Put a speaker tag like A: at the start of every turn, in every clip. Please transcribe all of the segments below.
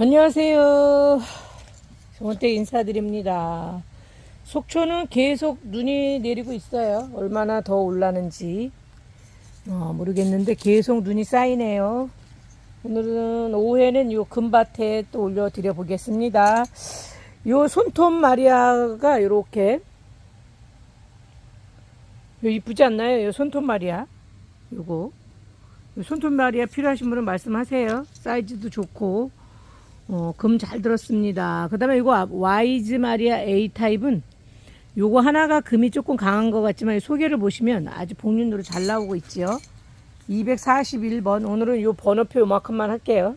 A: 안녕하세요. 정원댁 인사드립니다. 속초는 계속 눈이 내리고 있어요. 얼마나 더 올라는지 어, 모르겠는데 계속 눈이 쌓이네요. 오늘은 오후에는 요 금밭에 또 올려드려 보겠습니다. 요 손톱 마리아가 이렇게 요 이쁘지 않나요? 요 손톱 마리아 요거 요 손톱 마리아 필요하신 분은 말씀하세요. 사이즈도 좋고 어, 금 잘 들었습니다. 그 다음에 이거 와이즈 마리아 A 타입은 요거 하나가 금이 조금 강한 것 같지만 이 소개를 보시면 아주 복륜으로 잘 나오고 있지요. 241번 오늘은 요 번호표 요만큼만 할게요.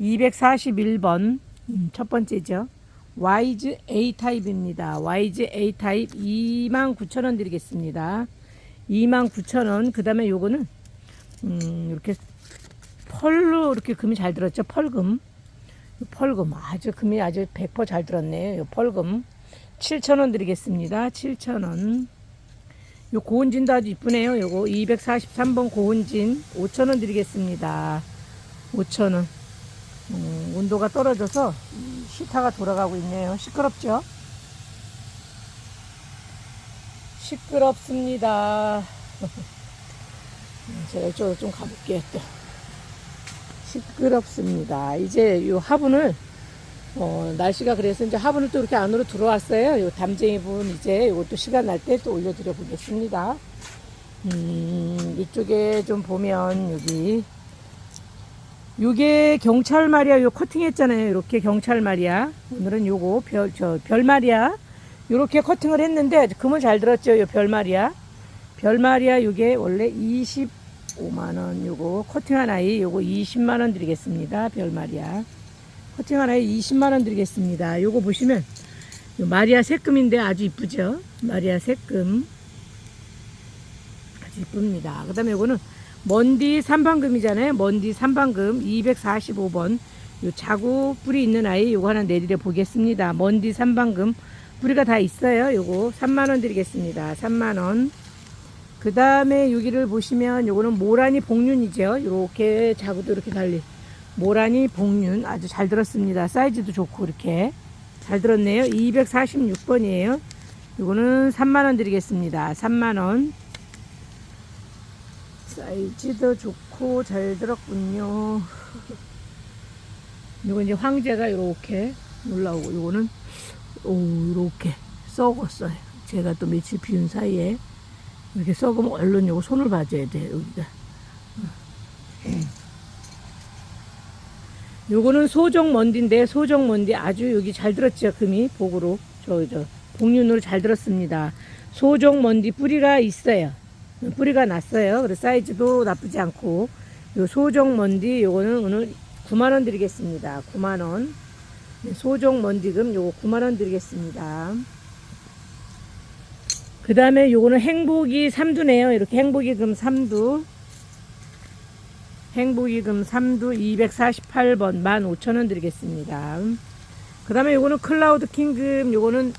A: 241번 음, 첫 번째죠. 와이즈 A 타입입니다. 와이즈 A 타입 29,000원 드리겠습니다. 29,000원. 그 다음에 요거는 음, 이렇게 펄로 이렇게 금이 잘 들었죠. 펄금. 펄금 아주 금이 아주 100%잘 들었네요. 요 펄금 7,000원 드리겠습니다. 7,000원. 요 고은진도 아주 이쁘네요. 요거 243번 고은진 5,000원 드리겠습니다. 5,000원. 음, 온도가 떨어져서 시타가 돌아가고 있네요. 시끄럽죠? 시끄럽습니다. 제가 이쪽으로 좀 가볼게요. 또. 시끄럽습니다. 이제 요 화분을 어, 날씨가 그래서 이제 화분을 또 이렇게 안으로 들어왔어요. 요 담쟁이 분 이제 이것도 시간 날 때 또 올려드려 보겠습니다. 음, 이쪽에 좀 보면 여기 요게 경찰 말이야. 요 커팅 했잖아요. 이렇게 경찰 말이야. 오늘은 요거 별, 저, 별 말이야. 요렇게 커팅을 했는데 금은 잘 들었죠. 요 별 말이야. 별 말이야. 요게 원래 25만원. 요거 커팅한 아이 요거 20만원 드리겠습니다. 별 말이야. 커팅한 아이 20만원 드리겠습니다. 요거 보시면 요 마리아 새금인데 아주 이쁘죠. 마리아 새금. 아주 이쁩니다. 그 다음에 요거는 먼디 삼방금이잖아요. 먼디 삼방금 245번. 요 자구 뿌리 있는 아이 요거 하나 내리려 보겠습니다. 먼디 삼방금 뿌리가 다 있어요. 요거 3만원 드리겠습니다. 3만원. 그 다음에 여기를 보시면 요거는 모라니 복륜이죠. 요렇게 자구도 이렇게 달리. 모라니 복륜 아주 잘 들었습니다. 사이즈도 좋고 이렇게 잘 들었네요. 246번이에요. 요거는 3만원 드리겠습니다. 3만원. 사이즈도 좋고 잘 들었군요. 요거 이제 황제가 이렇게 올라오고 요거는 오 이렇게 썩었어요. 제가 또 며칠 비운 사이에 이렇게 썩으면 얼른 요거 손을 봐줘야 돼 여기가. 요거는 소정 먼디인데 소정 먼디 아주 여기 잘 들었죠 금이 복으로 저 저 복륜으로 잘 들었습니다. 소정 먼디 뿌리가 있어요. 뿌리가 났어요. 그래서 사이즈도 나쁘지 않고 요 소정 먼디 요거는 오늘 9만 원 드리겠습니다. 9만 원. 소정 먼디금 요거 9만 원 드리겠습니다. 그 다음에 요거는 행복이 삼두네요. 이렇게 행복이 금 삼두. 행복이 금 삼두 248번 15,000원 드리겠습니다. 그 다음에 요거는 클라우드 킹금 요거는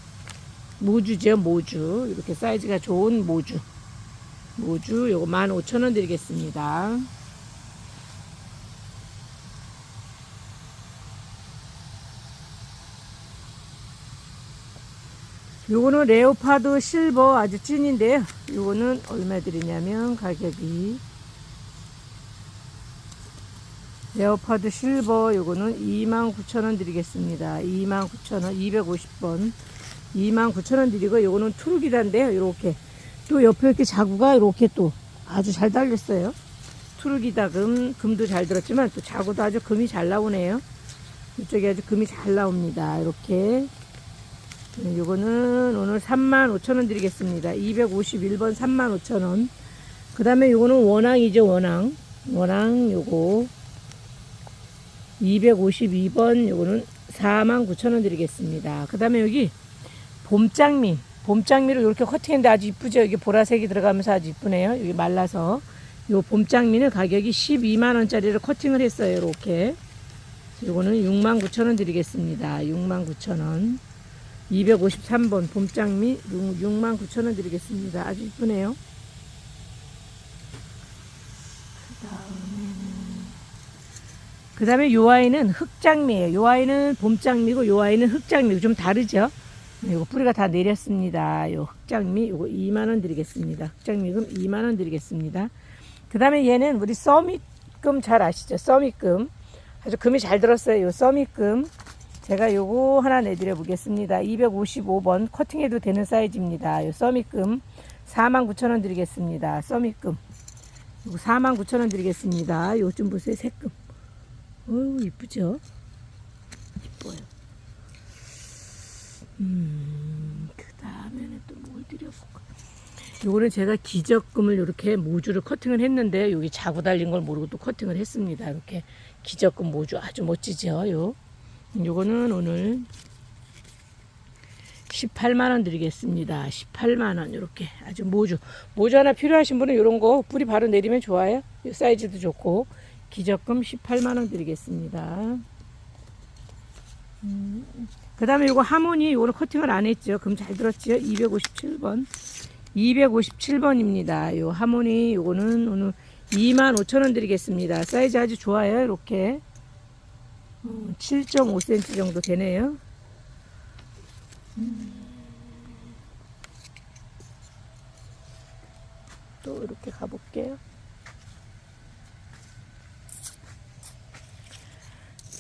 A: 모주죠. 모주. 이렇게 사이즈가 좋은 모주. 모주 요거 15,000원 드리겠습니다. 요거는 레오파드 실버 아주 찐인데요. 요거는 얼마 드리냐면 가격이 레오파드 실버 요거는 29,000원 드리겠습니다. 29,000원 250번 29,000원 드리고 요거는 투르기단데요. 이렇게 또 옆에 이렇게 자구가 이렇게 또 아주 잘 달렸어요. 투르기다 금, 금도 잘 들었지만 또 자구도 아주 금이 잘 나오네요. 이쪽에 아주 금이 잘 나옵니다. 이렇게. 네, 요거는 오늘 35,000원 드리겠습니다. 251번 35,000원. 그 다음에 요거는 원앙이죠, 원앙. 원앙 요거. 252번 요거는 49,000원 드리겠습니다. 그 다음에 여기 봄장미. 봄장미를 이렇게 커팅했는데 아주 이쁘죠? 여기 보라색이 들어가면서 아주 이쁘네요. 여기 말라서. 요 봄장미는 가격이 12만원짜리를 커팅을 했어요. 이렇게. 요거는 69,000원 드리겠습니다. 69,000원. 253번 봄장미 69,000원 드리겠습니다. 아주 이쁘네요. 그 다음에 요 아이는 흑장미예요. 요 아이는 봄장미고 요 아이는 흑장미고 좀 다르죠? 요거 뿌리가 다 내렸습니다. 요 흑장미 요거 2만원 드리겠습니다. 흑장미금 2만원 드리겠습니다. 그 다음에 얘는 우리 써미금 잘 아시죠? 써미금. 아주 금이 잘 들었어요. 요 써미금. 제가 요거 하나 내드려 보겠습니다. 255번 커팅해도 되는 사이즈입니다. 요 써미금 49,000원 드리겠습니다. 써미금. 요거 49,000원 드리겠습니다. 요 좀 보세요. 색금. 어우, 이쁘죠? 이뻐요. 음, 그 다음에는 또 뭘 드려볼까? 요거는 제가 기적금을 이렇게 모주를 커팅을 했는데 여기 자구 달린 걸 모르고 또 커팅을 했습니다. 이렇게 기적금 모주 아주 멋지죠? 요. 요거는 오늘 18만 원 드리겠습니다. 18만 원 이렇게 아주 모주 모주 하나 필요하신 분은 이런 거 뿌리 바로 내리면 좋아요. 이 사이즈도 좋고 기적금 18만 원 드리겠습니다. 음, 그 다음에 이거 하모니 이거는 커팅을 안 했죠. 그럼 잘 들었지요? 257번. 257번입니다. 요 하모니 요거는 오늘 25,000원 드리겠습니다. 사이즈 아주 좋아요. 이렇게 7.5cm 정도 되네요. 또 이렇게 가볼게요.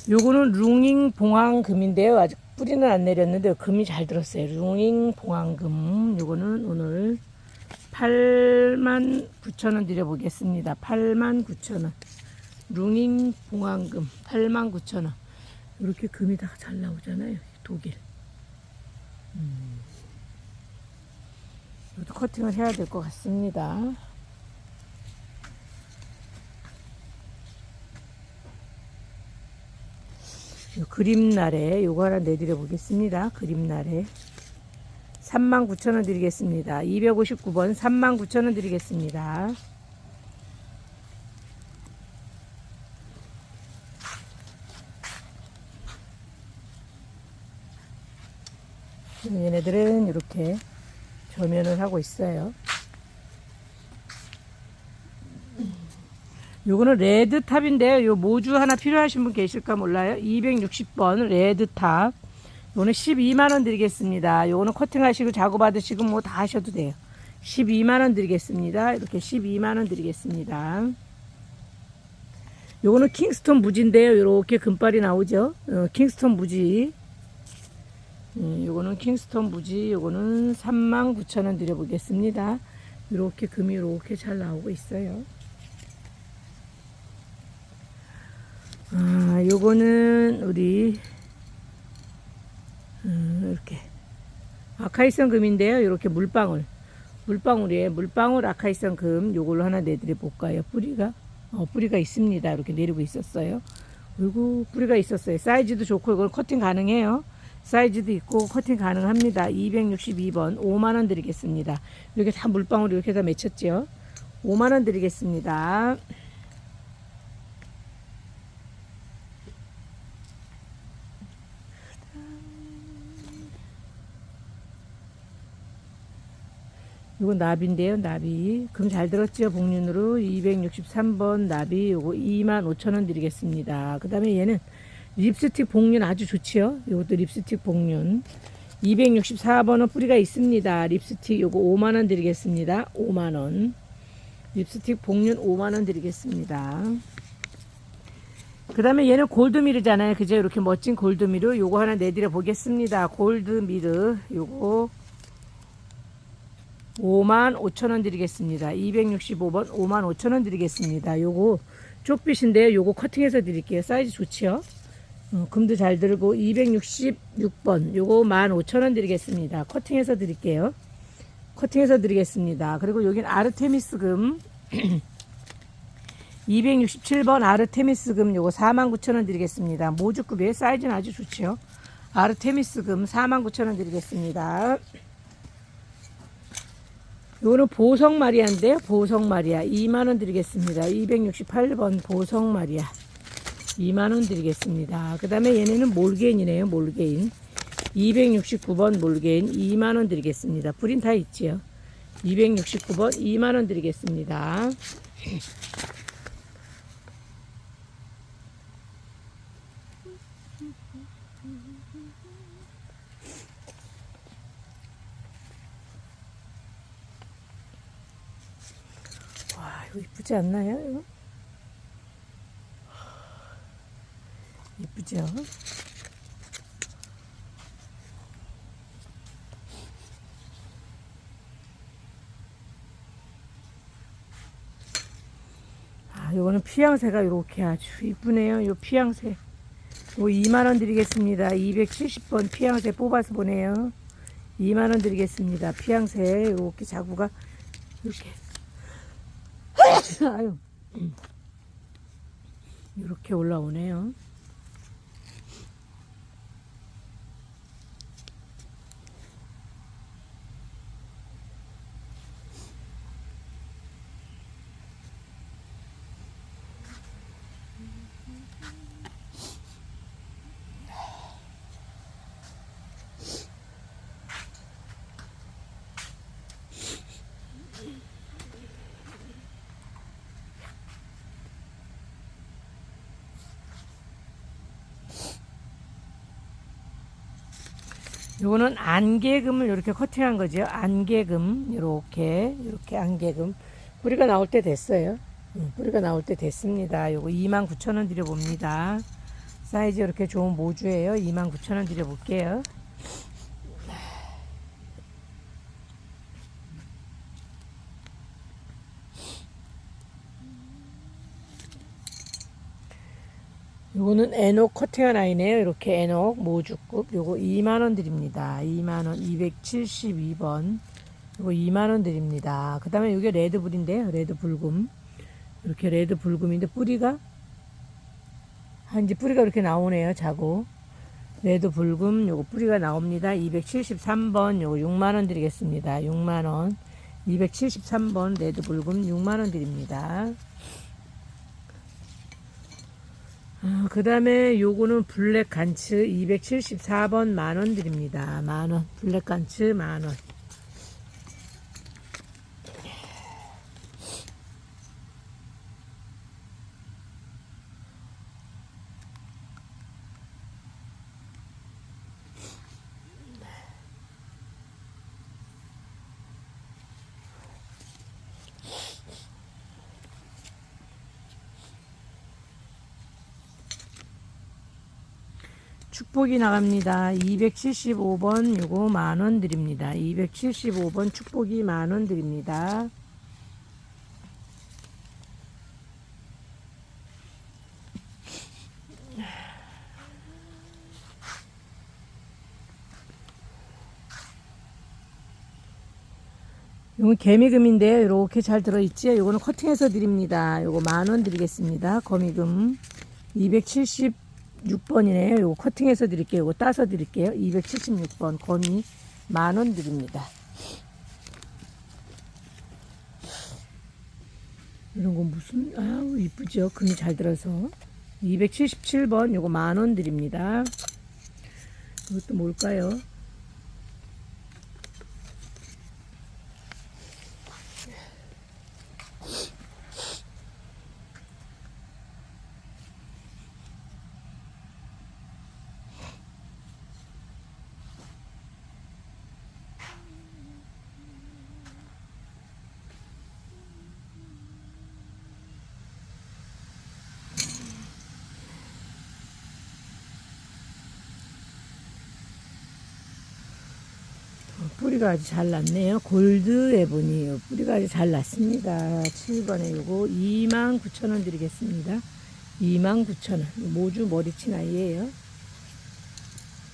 A: 요거는 룽잉 봉황금인데요. 아직 뿌리는 안 내렸는데 금이 잘 들었어요. 룽잉 봉황금. 요거는 오늘 8만 9천 원 드려보겠습니다. 8만 9천 원. 룽잉 봉황금 8만 9천 원. 이렇게 금이 다 잘 나오잖아요. 독일. 음. 이것도 커팅을 해야 될 것 같습니다. 요 그림날에 요거 하나 내드려 보겠습니다. 그림날에 39,000원 드리겠습니다. 259번 39,000원 드리겠습니다. 얘네들은 이렇게 조면을 하고 있어요. 요거는 레드탑인데요. 요 모주 하나 필요하신 분 계실까 몰라요. 260번 레드탑. 요거는 12만원 드리겠습니다. 요거는 커팅하시고 작업받으시고 뭐 다 하셔도 돼요. 12만원 드리겠습니다. 이렇게 12만원 드리겠습니다. 요거는 킹스톤 무지인데요. 이렇게 금발이 나오죠. 어, 킹스톤 무지. 음, 요거는 킹스톤 무지. 요거는 39,000원 드려보겠습니다. 이렇게 금이 이렇게 잘 나오고 있어요. 아, 요거는 우리 음, 이렇게 아카이성 금인데요. 이렇게 물방울 물방울이에요. 물방울 아카이성 금 요걸로 하나 내드려 볼까요? 뿌리가 어, 뿌리가 있습니다. 이렇게 내리고 있었어요. 그리고 뿌리가 있었어요. 사이즈도 좋고 이걸 커팅 가능해요. 사이즈도 있고 커팅 가능합니다. 262번 5만 원 드리겠습니다. 이렇게 다 물방울이 이렇게 다 맺혔죠. 5만 원 드리겠습니다. 이건 나비인데요, 나비. 금 잘 들었죠, 복륜으로. 263번 나비, 요거 25,000원 드리겠습니다. 그 다음에 얘는 립스틱 복륜 아주 좋지요. 요것도 립스틱 복륜. 264번은 뿌리가 있습니다. 립스틱 요거 5만원 드리겠습니다. 5만원. 립스틱 복륜 5만원 드리겠습니다. 그 다음에 얘는 골드미르잖아요. 그죠? 이렇게 멋진 골드미르. 요거 하나 내드려 보겠습니다. 골드미르. 요거 5만 5천 원 드리겠습니다. 265번 5만 5천 원 드리겠습니다. 요거 쪽빛인데요. 요거 커팅해서 드릴게요. 사이즈 좋지요? 어, 금도 잘 들고 266번 요거 1만 5천 원 드리겠습니다. 커팅해서 드릴게요. 커팅해서 드리겠습니다. 그리고 여긴 아르테미스 금 267번 아르테미스 금 요거 4만 9천 원 드리겠습니다. 모주급의 사이즈는 아주 좋지요. 아르테미스 금 4만 9천 원 드리겠습니다. 요거는 보성 마리아인데요. 보성 마리아 2만 원 드리겠습니다. 268번 보성 마리아 2만원 드리겠습니다. 그 다음에 얘네는 몰게인이네요. 몰게인. 269번 몰게인 2만원 드리겠습니다. 불인 다 있지요. 269번 2만원 드리겠습니다. 와 이거 이쁘지 않나요? 이거? 이쁘죠? 아, 요거는 피양새가 이렇게 아주 이쁘네요. 요 피양새. 요 2만원 드리겠습니다. 270번 피양새 뽑아서 보내요. 2만원 드리겠습니다. 피양새. 이렇게 자구가 이렇게. 아유. 이렇게 올라오네요. 요거는 안개금을 이렇게 커팅한 거죠. 안개금 이렇게 이렇게 안개금 뿌리가 나올 때 됐어요. 음, 뿌리가 나올 때 됐습니다. 요거 29,000원 드려 봅니다. 사이즈 이렇게 좋은 모주예요. 29,000원 드려 볼게요. 요거는 에녹 커팅한 아이네요. 이렇게 에녹 모주급. 요거 2만원 드립니다. 2만원 272번. 요거 2만원 드립니다. 그 다음에 요게 레드불인데요. 레드 불금. 이렇게 레드 불금인데 뿌리가 한 이제 뿌리가 이렇게 나오네요. 자고. 레드 불금 요거 뿌리가 나옵니다. 273번 요거 6만원 드리겠습니다. 6만원. 273번 레드 불금 6만원 드립니다. 아, 그 다음에 요거는 블랙 간츠 274번 만원 드립니다. 만원. 블랙 간츠 만원. 축복이 나갑니다. 275번 요거 만원 드립니다. 275번 축복이 만원 드립니다. 요건 개미금인데요. 이렇게 잘 들어있지요. 요거는 커팅해서 드립니다. 요거 만 원 드리겠습니다. 거미금 276번이네요. 요거 커팅해서 드릴게요. 요거 따서 드릴게요. 276번 거미 만원 드립니다. 이런 건 무슨 아우 이쁘죠. 금이 잘 들어서 277번 요거 만원 드립니다. 이것도 뭘까요? 뿌리가 아주 잘 났네요. 골드 에보니요. 뿌리가 아주 잘 났습니다. 7번에 요거 29,000원 드리겠습니다. 29,000원. 모주 머리친 아이예요.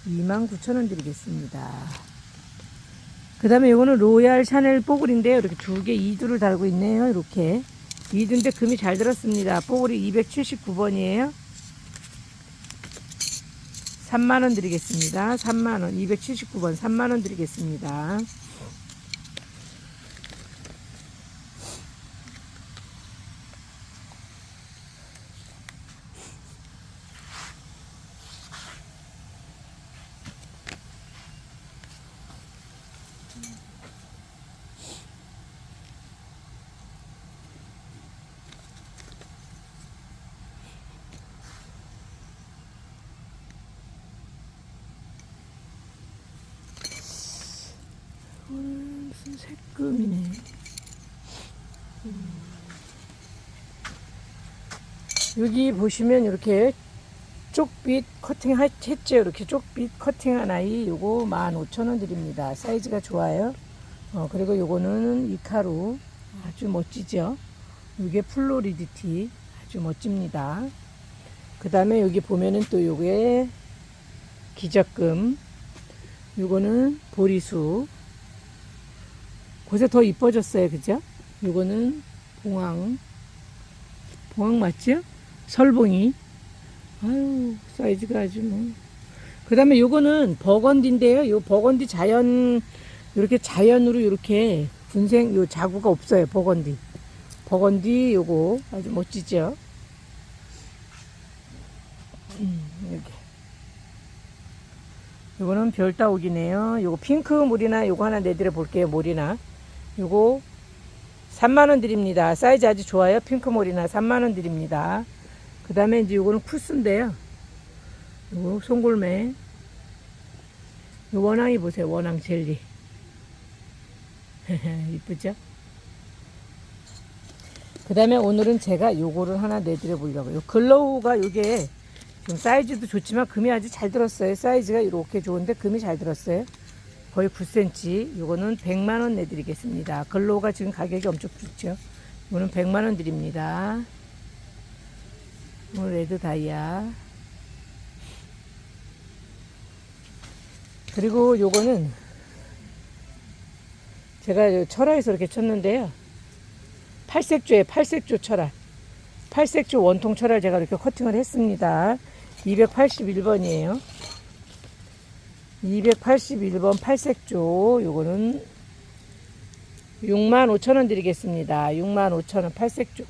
A: 29,000원 드리겠습니다. 그 다음에 요거는 로얄 샤넬 뽀글인데요. 이렇게 두 개 이두를 달고 있네요. 이렇게. 이두인데 금이 잘 들었습니다. 뽀글이 279번이에요. 3만원 드리겠습니다. 3만원. 279번 3만원 드리겠습니다. 음. 여기 보시면 이렇게 쪽빛 커팅 하- 했죠. 이렇게 쪽빛 커팅한 아이 요거 15,000원 드립니다. 사이즈가 좋아요. 어, 그리고 요거는 이카루 아주 멋지죠. 이게 플로리디티 아주 멋집니다. 그 다음에 여기 보면은 또 요게 기적금 요거는 보리수 곳에 더 이뻐졌어요. 그죠? 요거는 봉황 봉황 맞죠? 설봉이 아유 사이즈가 아주 뭐. 그 다음에 요거는 버건디인데요. 요 버건디 자연 이렇게 자연으로 이렇게 분생 요 자구가 없어요. 버건디. 버건디 요거 아주 멋지죠. 음, 이렇게. 요거는 별따옥이네요. 요거 핑크 물이나 요거 하나 내드려 볼게요. 몰이나. 요거 3만원 드립니다. 사이즈 아주 좋아요. 핑크 몰이나 3만원 드립니다. 그 다음에 이제 요거는 쿠스인데요. 요거 송골매. 요 원앙이 보세요. 원앙 젤리. 이쁘죠? 그 다음에 오늘은 제가 요거를 하나 내드려 보려고요. 글로우가 요게 좀 사이즈도 좋지만 금이 아주 잘 들었어요. 사이즈가 이렇게 좋은데 금이 잘 들었어요. 거의 9cm. 요거는 100만원 내드리겠습니다. 글로우가 지금 가격이 엄청 좋죠. 이거는 100만원 드립니다. 레드 다이아. 그리고 요거는 제가 요 철화에서 이렇게 쳤는데요. 팔색조에 팔색조 철화. 팔색조 원통 철화를 제가 이렇게 커팅을 했습니다. 281번이에요. 281번 팔색조 요거는 65,000원 드리겠습니다. 65,000원 팔색조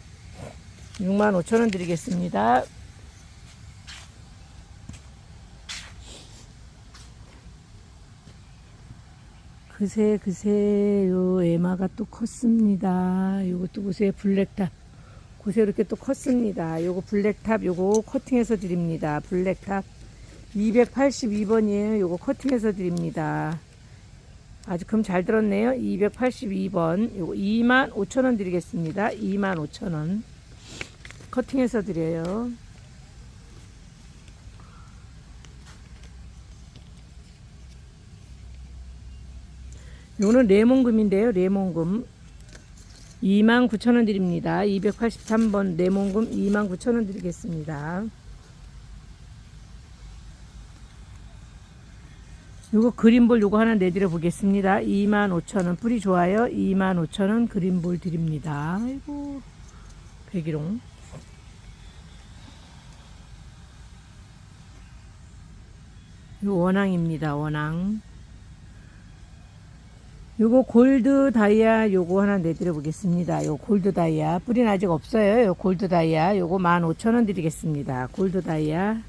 A: 65,000원 드리겠습니다. 그새 그새 요 에마가 또 컸습니다. 요것도 보세요 블랙탑. 고세 이렇게 또 컸습니다. 요거 블랙탑 요거 커팅해서 드립니다. 블랙탑 282번이에요. 요거 커팅해서 드립니다. 아주 금 잘 들었네요. 282번 요거 2만 5천원 드리겠습니다. 2만 5천원 커팅해서 드려요. 요거는 레몬금인데요. 레몬금 29,000원 드립니다. 283번 레몬금 29,000원 드리겠습니다. 요거 그린볼 요거 하나 내드려 보겠습니다. 25,000원 뿌리 좋아요. 25,000원 그린볼 드립니다. 아이고 백일홍 요 원앙입니다. 원앙 요거 골드 다이아 요거 하나 내드려 보겠습니다. 요 골드 다이아 뿌리는 아직 없어요. 요 골드 다이아 요거 15,000원 드리겠습니다. 골드 다이아 요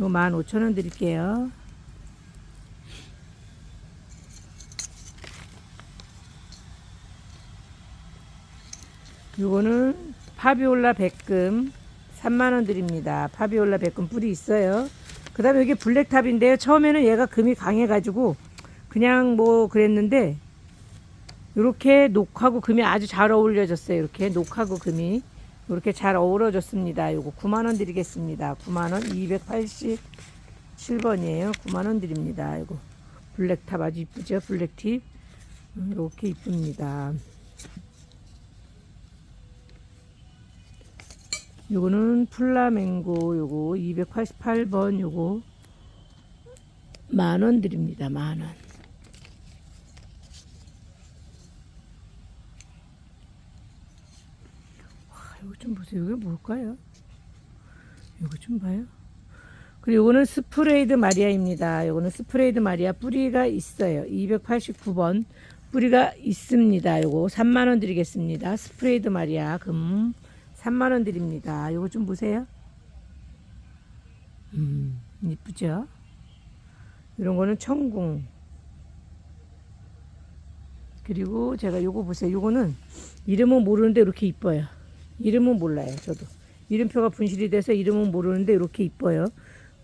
A: 15,000원 드릴게요. 요거는 파비올라 백금 3만원 드립니다. 파비올라 백금 뿌리 있어요. 그 다음에 여기 블랙탑인데요. 처음에는 얘가 금이 강해가지고 그냥 뭐 그랬는데 이렇게 녹하고 금이 아주 잘 어울려졌어요. 이렇게 녹하고 금이 이렇게 잘 어우러졌습니다. 요거 9만 원 드리겠습니다. 9만 원 287번이에요. 9만 원 드립니다. 이거 블랙탑 아주 이쁘죠? 블랙팁 음, 이렇게 이쁩니다. 요거는 플라멩고 요거 288번 요거 만원 드립니다. 만 원. 와, 이거 좀 보세요. 이게 뭘까요? 이거 좀 봐요. 그리고 이거는 스프레이드 마리아입니다. 이거는 스프레이드 마리아 뿌리가 있어요. 289번 뿌리가 있습니다. 요거 3만 원 드리겠습니다. 스프레이드 마리아 금 3만 원 드립니다. 요거 좀 보세요. 음, 이쁘죠? 이런 거는 천궁. 그리고 제가 요거 보세요. 요거는 이름은 모르는데 이렇게 이뻐요. 이름은 몰라요. 저도. 이름표가 분실이 돼서 이름은 모르는데 이렇게 이뻐요.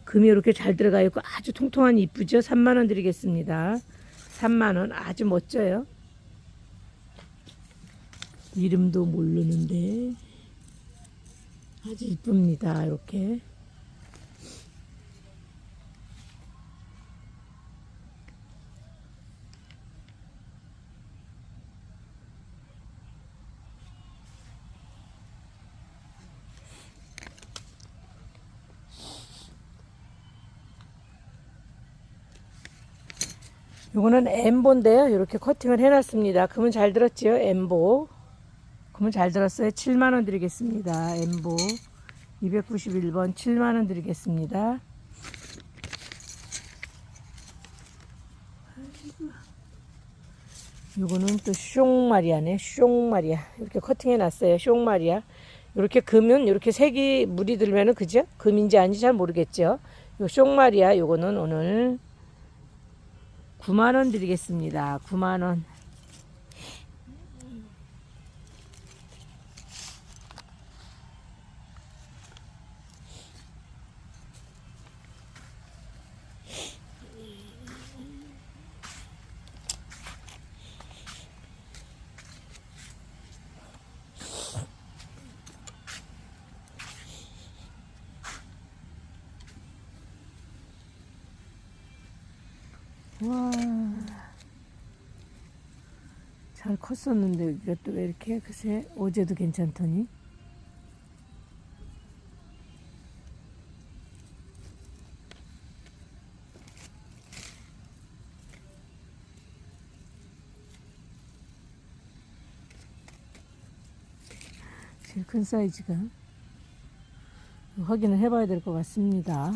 A: 금이 이렇게 잘 들어가 있고 아주 통통한 이쁘죠? 3만 원 드리겠습니다. 3만 원 아주 멋져요. 이름도 모르는데 아주 이쁩니다. 이렇게. 요거는 엠보인데요. 이렇게 커팅을 해놨습니다. 금은 잘 들었지요? 엠보. 금은 잘 들었어요. 7만원 드리겠습니다. 엠보. 291번 7만원 드리겠습니다. 요거는 또 숑마리아네. 숑마리아. 이렇게 커팅해 놨어요. 숑마리아. 이렇게 금은 이렇게 색이 물이 들면은 그죠? 금인지 아닌지 잘 모르겠죠. 요 숑마리아 요거는 오늘 9만 원 드리겠습니다. 9만 원. 와. 잘 컸었는데 이것도 왜 이렇게 글쎄 어제도 괜찮더니 제일 큰 사이즈가 확인을 해봐야 될 것 같습니다.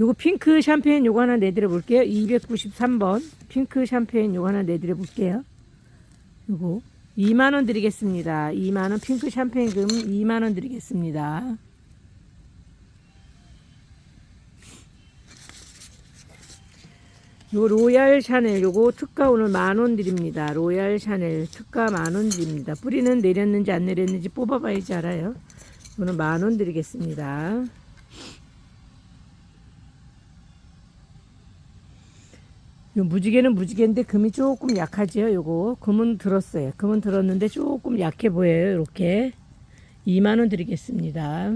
A: 요거 핑크 샴페인 요거 하나 내드려 볼게요. 293번 핑크 샴페인 요거 하나 내드려 볼게요. 요거 2만원 드리겠습니다. 2만원 핑크 샴페인 금 2만원 드리겠습니다. 요 로얄 샤넬 요거 특가 오늘 만원 드립니다. 로얄 샤넬 특가 만원 드립니다. 뿌리는 내렸는지 안 내렸는지 뽑아봐야지 알아요. 오늘 만원 드리겠습니다. 요 무지개는 무지개인데 금이 조금 약하지요. 요거 금은 들었어요. 금은 들었는데 조금 약해 보여요. 이렇게 2만 원 드리겠습니다.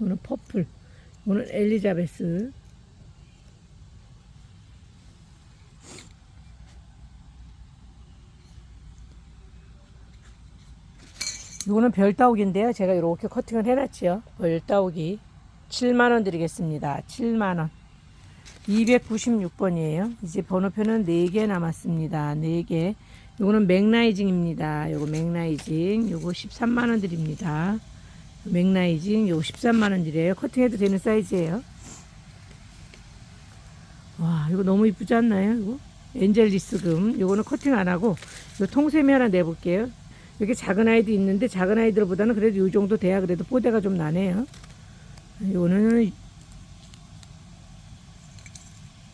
A: 오늘 퍼플, 오늘 엘리자베스. 요거는 별따오기인데요. 제가 이렇게 커팅을 해놨지요. 별따오기 7만 원 드리겠습니다. 7만 원. 296번이에요. 이제 번호표는 4개 남았습니다. 4개. 요거는 맥라이징입니다. 요거 맥라이징. 요거 13만원 드립니다. 맥라이징. 요거 13만원 드려요. 커팅해도 되는 사이즈예요. 와, 이거 너무 이쁘지 않나요? 이거? 엔젤리스 금. 요거는 커팅 안 하고, 요 통세미 하나 내볼게요. 이렇게 작은 아이도 있는데, 작은 아이들보다는 그래도 요 정도 돼야 그래도 뽀대가 좀 나네요. 요거는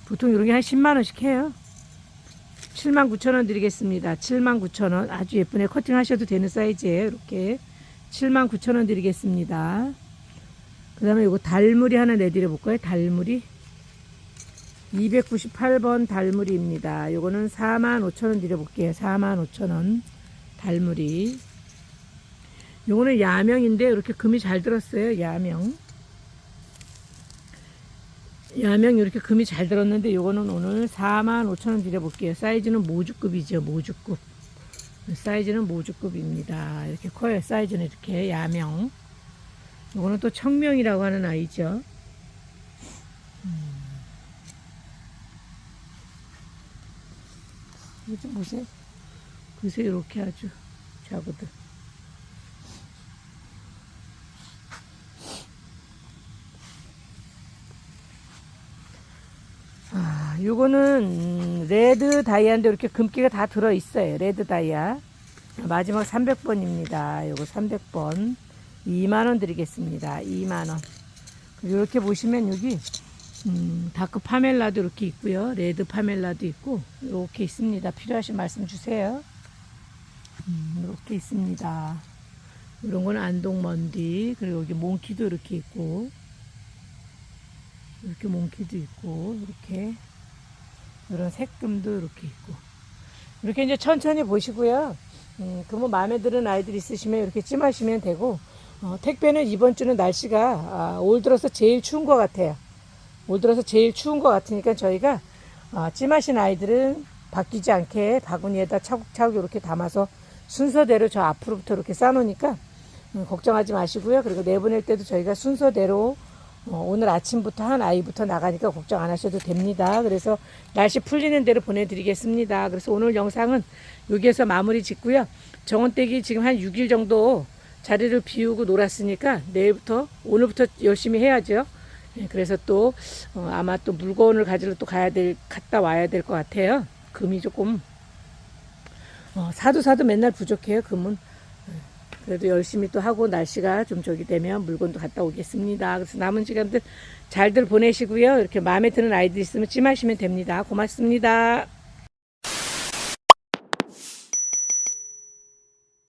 A: 보통 이런 게한 10만 원씩 해요. 7만 9천 원 드리겠습니다. 7만 9천 원 아주 예쁘네 커팅 하셔도 되는 사이즈예요. 이렇게 7만 9천 원 드리겠습니다. 그 다음에 이거 달무리 하나 내드려 볼까요? 달무리 298번 달무리입니다. 요거는 4만 5천 원 드려 볼게요. 4만 5천 원 달무리 요거는 야명인데 이렇게 금이 잘 들었어요. 야명 야명 이렇게 금이 잘 들었는데 요거는 오늘 45,000원 드려볼게요. 사이즈는 모주급이죠. 모주급. 사이즈는 모주급입니다. 이렇게 커요. 사이즈는 이렇게 야명. 요거는 또 청명이라고 하는 아이죠. 음. 이거 좀 보세요. 글쎄 이렇게 아주 자구들. 아, 요거는 음, 레드 다이아인데 이렇게 금기가 다 들어 있어요. 레드 다이아. 마지막 300번입니다. 요거 300번. 2만 원 드리겠습니다. 2만 원. 이렇게 보시면 여기 음, 다크 파멜라도 이렇게 있고요. 레드 파멜라도 있고 이렇게 있습니다. 필요하신 말씀 주세요. 음, 이렇게 있습니다. 이런 거는 안동먼디 그리고 여기 몽키도 이렇게 있고 이렇게 몽키도 있고 이렇게 이런 색금도 이렇게 있고 이렇게 이제 천천히 보시고요. 음, 그뭐 마음에 드는 아이들 있으시면 이렇게 찜하시면 되고 어, 택배는 이번 주는 날씨가 아, 올 들어서 제일 추운 것 같아요. 올 들어서 제일 추운 것 같으니까 저희가 어, 찜하신 아이들은 바뀌지 않게 바구니에다 차곡차곡 이렇게 담아서 순서대로 저 앞으로부터 이렇게 싸놓으니까 음, 걱정하지 마시고요. 그리고 내보낼 때도 저희가 순서대로 어, 오늘 아침부터 한 아이부터 나가니까 걱정 안 하셔도 됩니다. 그래서 날씨 풀리는 대로 보내드리겠습니다. 그래서 오늘 영상은 여기에서 마무리 짓고요. 정원댁이 지금 한 6일 정도 자리를 비우고 놀았으니까 내일부터 오늘부터 열심히 해야죠. 예, 그래서 또 어, 아마 또 물건을 가지러 또 가야 될 갔다 와야 될 것 같아요. 금이 조금 어, 사도 사도 맨날 부족해요. 금은 예, 그래도 열심히 또 하고 날씨가 좀 저기 되면 물건도 갔다 오겠습니다. 그래서 남은 시간들 잘들 보내시고요. 이렇게 마음에 드는 아이들 있으면 찜하시면 됩니다. 고맙습니다.